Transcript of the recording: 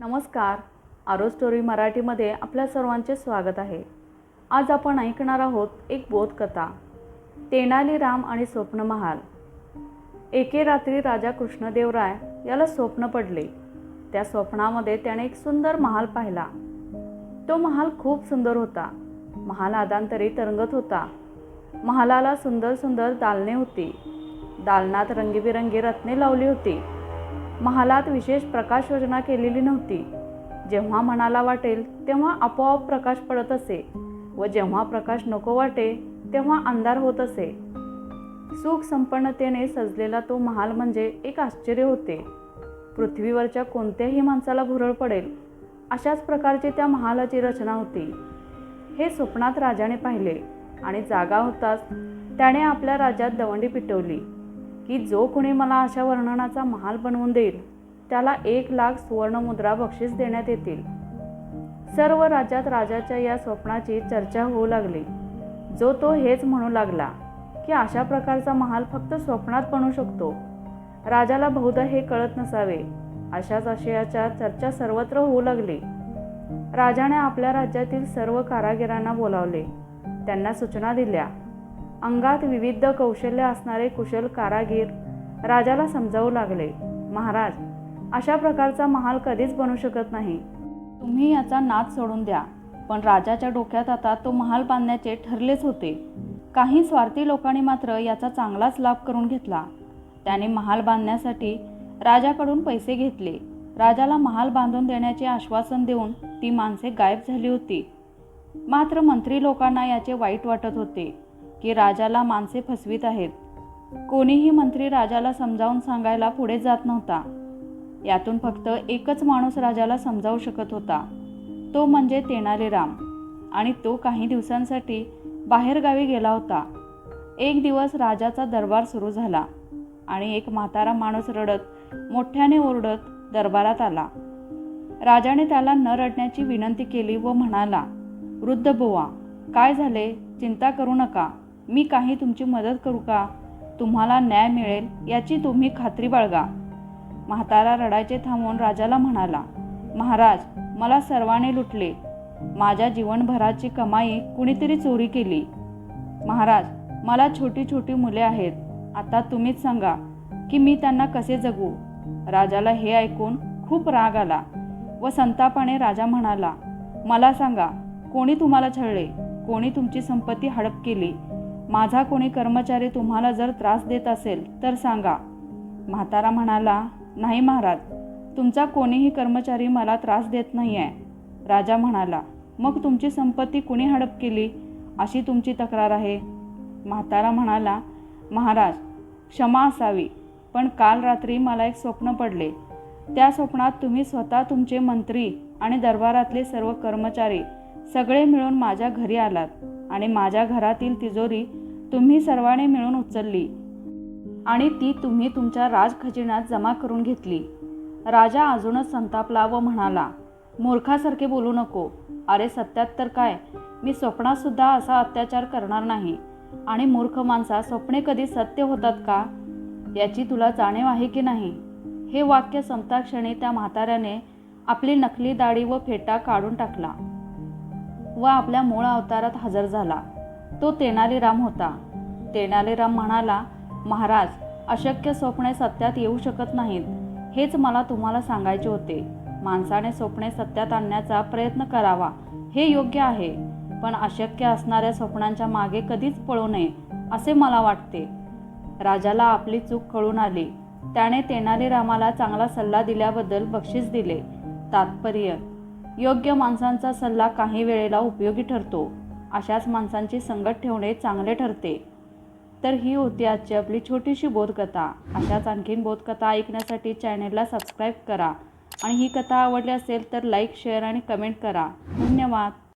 नमस्कार. आरो स्टोरी मराठीमध्ये आपल्या सर्वांचे स्वागत आहे. आज आपण ऐकणार आहोत एक बोधकथा तेनालीराम आणि स्वप्न महाल एके रात्री राजा कृष्णदेवराय याला स्वप्न पडले. त्या स्वप्नामध्ये त्याने एक सुंदर महाल पाहिला. तो महाल खूप सुंदर होता. महाल आदांतरी तरंगत होता. महालाला सुंदर सुंदर दालने होती. दालनात रंगीबिरंगी रत्ने लावली होती. महालात विशेष प्रकाश योजना केलेली नव्हती. जेव्हा मनाला वाटेल तेव्हा आपोआप प्रकाश पडत असे व जेव्हा प्रकाश नको वाटे तेव्हा अंधार होत असे. सुख संपन्नतेने सजलेला तो महाल म्हणजे एक आश्चर्य होते. पृथ्वीवरच्या कोणत्याही माणसाला भुरळ पडेल अशाच प्रकारची त्या महालाची रचना होती. हे स्वप्नात राजाने पाहिले आणि जागा होताच त्याने आपल्या राज्यात दवंडी पिटवली. की जो कोणी मला अशा वर्णनाचा महाल बनवून देईल त्याला एक लाख सुवर्णमुद्रा बक्षीस देण्यात येतील. सर्व राज्यात राजाच्या या स्वप्नाची चर्चा होऊ लागली. जो तो हेच म्हणू लागला की अशा प्रकारचा महाल फक्त स्वप्नात बनू शकतो. राजाला बहुधा हे कळत नसावे. अशाच आशयाच्या चर्चा सर्वत्र होऊ लागली. राजाने आपल्या राज्यातील सर्व कारागिरांना बोलावले. त्यांना सूचना दिल्या. अंगात विविध कौशल्य असणारे कुशल कारागीर राजाला समजावू लागले. महाराज अशा प्रकारचा महाल कधीच बनू शकत नाही. तुम्ही याचा नाद सोडून द्या. पण राजाच्या डोक्यात आता तो महाल बांधण्याचे ठरलेच होते. काही स्वार्थी लोकांनी मात्र याचा चांगलाच लाभ करून घेतला. त्याने महाल बांधण्यासाठी राजाकडून पैसे घेतले. राजाला महाल बांधून देण्याचे आश्वासन देऊन ती माणसे गायब झाली होती. मात्र मंत्री लोकांना याचे वाईट वाटत होते. की राजाला माणसे फसवीत आहेत. कोणीही मंत्री राजाला समजावून सांगायला पुढे जात नव्हता. यातून फक्त एकच माणूस राजाला समजावू शकत होता. तो म्हणजे तेनालीराम. आणि तो काही दिवसांसाठी बाहेरगावी गेला होता. एक दिवस राजाचा दरबार सुरू झाला. आणि एक म्हातारा माणूस रडत मोठ्याने ओरडत दरबारात आला. राजाने त्याला न रडण्याची विनंती केली व म्हणाला वृद्ध बुवा काय झाले? चिंता करू नका. मी काही तुमची मदत करू का? तुम्हाला न्याय मिळेल याची तुम्ही खात्री बाळगा. म्हातारा रडायचे थांबवून राजाला म्हणाला महाराज मला सर्वांनी लुटले. माझ्या जीवनभराची कमाई कुणीतरी चोरी केली. महाराज मला छोटी छोटी मुले आहेत. आता तुम्हीच सांगा की मी त्यांना कसे जगू? राजाला हे ऐकून खूप राग आला व संतापाने राजा म्हणाला मला सांगा कोणी तुम्हाला छळले? कोणी तुमची संपत्ती हडप केली? माझा कोणी कर्मचारी तुम्हाला जर त्रास देत असेल तर सांगा. म्हातारा म्हणाला नाही महाराज तुमचा कोणीही कर्मचारी मला त्रास देत नाही आहे राजा म्हणाला मग तुमची संपत्ती कुणी हडप केली? अशी तुमची तक्रार आहे. म्हातारा म्हणाला महाराज क्षमा असावी पण काल रात्री मला एक स्वप्न पडले. त्या स्वप्नात तुम्ही स्वतः तुमचे मंत्री आणि दरबारातले सर्व कर्मचारी सगळे मिळून माझ्या घरी आलात. आणि माझ्या घरातील तिजोरी तुम्ही सर्वांनी मिळून उचलली. आणि ती तुम्ही तुमच्या राजखजिन्यात जमा करून घेतली. राजा अजूनच संतापला व म्हणाला मूर्खासारखे बोलू नको. अरे सत्यात तर काय? मी स्वप्नातसुद्धा असा अत्याचार करणार नाही. आणि मूर्ख माणसा स्वप्ने कधी सत्य होतात का? याची तुला जाणीव आहे की नाही? हे वाक्य संताक्षणी त्या म्हाताऱ्याने आपली नकली दाढी व फेटा काढून टाकला. व आपल्या मूळ अवतारात हजर झाला. तो तेनालीराम होता. तेनालीराम म्हणाला महाराज अशक्य स्वप्ने सत्यात येऊ शकत नाहीत. हेच मला तुम्हाला सांगायचे होते. माणसाने स्वप्ने सत्यात आणण्याचा प्रयत्न करावा. हे योग्य आहे. पण अशक्य असणाऱ्या स्वप्नांच्या मागे कधीच पळू नये असे मला वाटते. राजाला आपली चूक कळून आली. त्याने तेनालीरामाला चांगला सल्ला दिल्याबद्दल बक्षीस दिले. तात्पर्य योग्य माणसांचा सल्ला काही वेळेला उपयोगी ठरतो. अशाच माणसांची संगत ठेवणे चांगले ठरते. तर ही होती आजची आपली छोटीशी बोधकथा. अशाच आणखीन बोधकथा ऐकण्यासाठी चॅनेलला सबस्क्राईब करा. आणि ही कथा आवडली असेल तर लाईक शेअर आणि कमेंट करा. धन्यवाद.